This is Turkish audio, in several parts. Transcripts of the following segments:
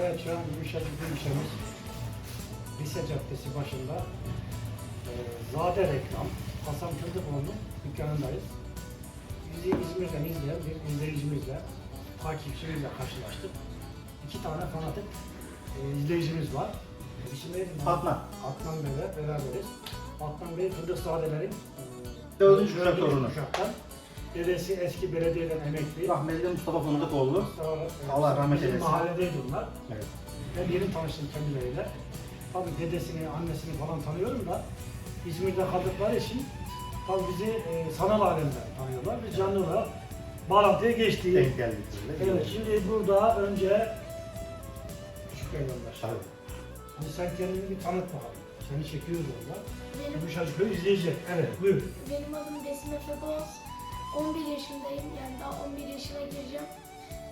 Evet şu an Lise Caddesi başında e, Zade Reklam Hasan Kıldıkoğlu'nun dükkanındayız. Bizi İzmir'den izleyen bir izleyicimizle, takipçimizle karşılaştık. İki tane fanatik e, izleyicimiz var. E, İsimleri Adnan. Adnan Bey'le beraberiz. Atman Bey Fındık Sadeler'in e, Dördüncü kuşak torunu. kuşaktan Dedesi eski belediyeden emekli. Rahmetli Mustafa Fındıkoğlu. Mustafa, Allah rahmet bizim eylesin. mahalledeydi onlar. Evet. Ben yeni tanıştım kendileriyle. Tabii dedesini, annesini falan tanıyorum da İzmir'de kaldıkları için tabii bizi e, sanal alemden tanıyorlar. Biz canlı olarak bağlantıya geçtik. Denk geldik böyle. Evet, şimdi burada önce Küçük Beyler. Tabii. Şimdi sen kendini bir tanıt bakalım. Seni çekiyoruz orada. Benim, Yumuşacık izleyecek. Evet, buyur. benim adım Besim Efe Boz. 11 yaşındayım. Yani daha 11 yaşına gireceğim.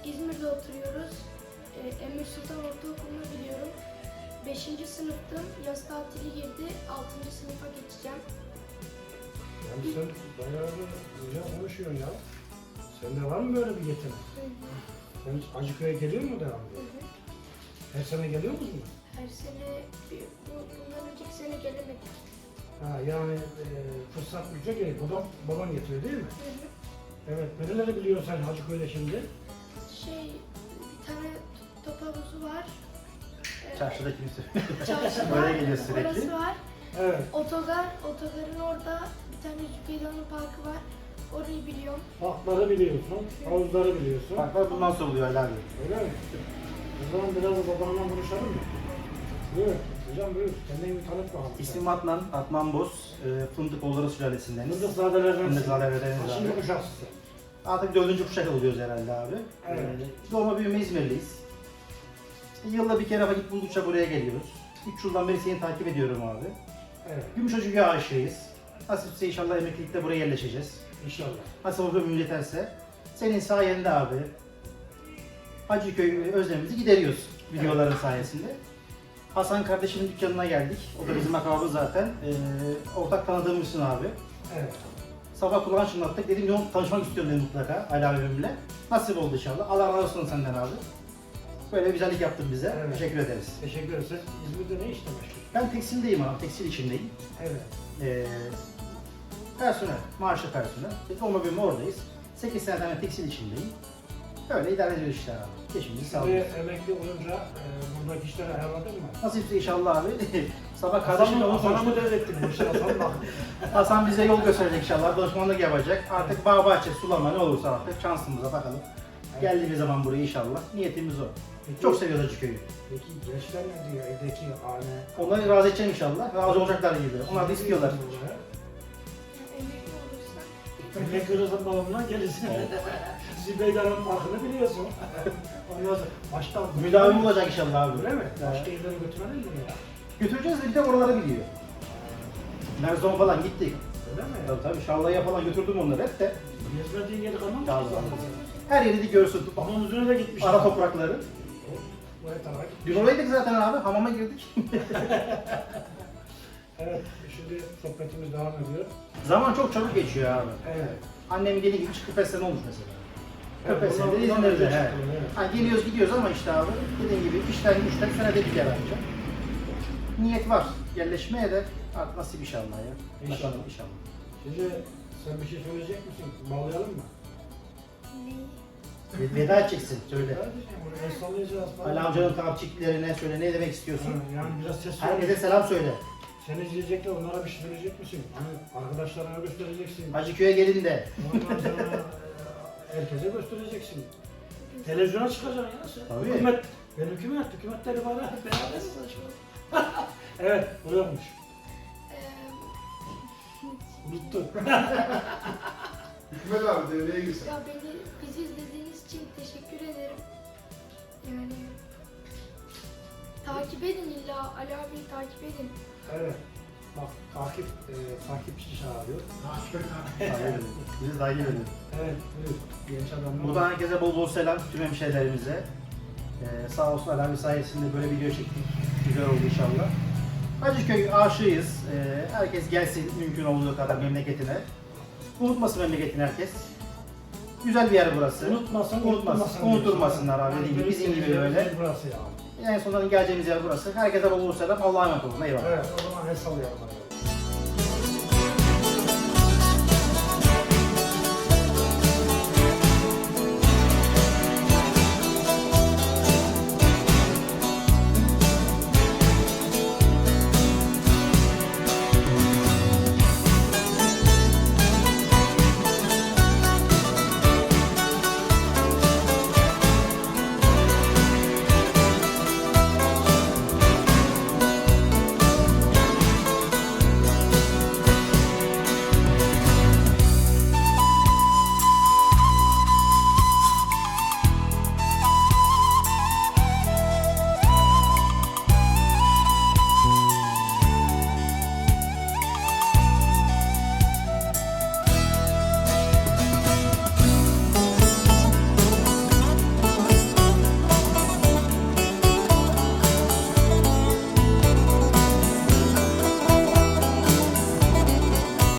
İzmir'de oturuyoruz. Ee, Emir Sultan Ortaokulu'nu biliyorum. 5. sınıftım. Yaz tatili girdi. 6. sınıfa geçeceğim. Yani sen bayağı bir güzel konuşuyorsun ya. Sende var mı böyle bir yetenek? Sen hiç Acıköy'e geliyor mu devamlı? Her sene geliyor musun? Her sene, bir, bu, bundan önceki sene gelemedik. Ha, yani e, fırsat bulacak ya, babam, baban getiriyor değil mi? Evet, nereleri biliyorsun sen Hacıköy'de şimdi? Şey, bir tane top havuzu var. Ee, Çarşıda kimse. Çarşı var, geliyor sürekli. Orası var. Evet, Otogar, otogarın orada bir tane Zübeydan'ın parkı var. Orayı biliyorum. parkları biliyorsun, havuzları biliyorsun. Bak bak bundan sonra oluyor Ali abi. Öyle mi? O zaman biraz da babanla konuşalım mı? Buyur, hocam buyur. Kendini bir tanıt bakalım. İsmim Adnan, Adnan Boz. E, Fındıkoğulları sülalesindeniz. Fındıkzadelerden. Fındıkzadelerden Kaçıncı abi. kuşaksın? Artık dördüncü kuşak oluyoruz herhalde abi. Evet. Ee, doğma büyüme İzmirliyiz. Yılda bir kere vakit buldukça buraya geliyoruz. Üç yıldan beri seni takip ediyorum abi. Evet, Gümüşhacık'a aşığıyız. Nasipse inşallah emeklilikte buraya yerleşeceğiz. inşallah. Nasıl olur ömrüm yeterse. Senin sayende abi. Hacıköy özlemimizi gideriyoruz videoların sayesinde. Hasan kardeşimin dükkanına geldik. O da bizim akrabamız zaten. Ee, ortak tanıdığımızsın abi. Evet. Sabah kulağın çınlattık. Dedim yok tanışmak istiyorum dedim mutlaka Ali abimle. Nasip oldu inşallah. Allah razı olsun senden abi. Böyle bir güzellik yaptın bize. Evet. Teşekkür ederiz. Teşekkür ederiz. Sen İzmir'de ne işle meşgul? Ben tekstildeyim abi. Tekstil işindeyim. Evet. Ee, personel, maaşlı personel. Biz olma bölümü oradayız. 8 seneden tekstil işindeyim. Öyle idare ediyoruz işte abi. Geçimimizi Şimdi sağlıyoruz. emekli olunca e, buradaki işleri ayarladın mı? Nasipse inşallah abi. Sabah kardeşimle onu Hasan'a konuştuk. mı devrettin bu işi? Hasan bak. Hasan bize yol gösterecek inşallah. Danışmanlık yapacak. Artık bağ bahçe, sulama ne olursa artık şansımıza bakalım. Evet. Geldiğimiz zaman buraya inşallah. Niyetimiz o. Peki, Çok seviyoruz Acıköy'ü. Peki gençler ne diyor evdeki hane? Onları razı edeceğim inşallah. Razı olacaklar gibi. Onlar da istiyorlar. Emekli olursa Ne kırılsın babamla gelirsin. Zübeydar'ın farkını biliyorsun. Ondan sonra baştan Müdavim olacak inşallah abi. Öyle mi? Başka yerlere götürmedin mi ya? Götüreceğiz de bir de oraları biliyor. Merzon falan gittik. Öyle mi? Tabii tabii Şarla'ya falan götürdüm onları hep de. Gezmediğin yeri kalmamış zaten. Her yeri de görsün. Babamın üzerine de gitmiş. Ara toprakları. Bu her tarafa. Biz oradaydık zaten abi. Hamama girdik. Evet, şimdi sohbetimiz devam ediyor. Zaman çok çabuk geçiyor abi. Evet. Annem dediği gibi çıkıp 5 sene olmuş mesela. Evet, 45 bundan- senedir bundan he. çıktı, evet. Ha, geliyoruz gidiyoruz ama işte abi dediğim gibi işten güçten senede bir kere ancak. Niyet var. Yerleşmeye de artık nasip inşallah ya. İnşallah. Bakalım inşallah. Şimdi sen bir şey söyleyecek misin? Bağlayalım mı? Ve- Veda edeceksin söyle. Kardeşim, bunu el sallayacağız falan. Ali amcanın takipçilerine söyle ne demek istiyorsun? Yani biraz ses. Herkese selam söyle. Seni izleyecekler, onlara bir şey söyleyecek misin? Hani arkadaşlarına göstereceksin. Hacıköy'e gelin de. Ondan sonra e, herkese göstereceksin. Televizyona çıkacaksın ya sen. Tabii. Hükümet, ben hükümet, hükümetleri bana beraber saçma. evet, buyurmuş. Ee, Unuttun. Hikmet abi devreye girsin. ya beni bizi izlediğiniz için teşekkür ederim. Yani takip edin illa Ali abiyi takip edin. Evet. Bak takip, e, takipçi çağırıyor. Takip edin. Bizi takip edin. Evet, buyur. Genç adamlar. Buradan herkese bol bol selam tüm hemşehrilerimize. Ee, sağ olsun Ali abi sayesinde böyle video çektik. Güzel oldu inşallah. Hacıköy aşığıyız. Ee, herkes gelsin mümkün olduğu kadar memleketine. Unutmasın memleketini herkes. Güzel bir yer burası. Unutmasın, Unutmasın, unuturmasınlar abi bizim gibi böyle. Burası ya. En sonunda geleceğimiz yer burası. Herkese bol bol selam. Allah'a emanet olun. Eyvallah. Evet, o zaman el sallayalım.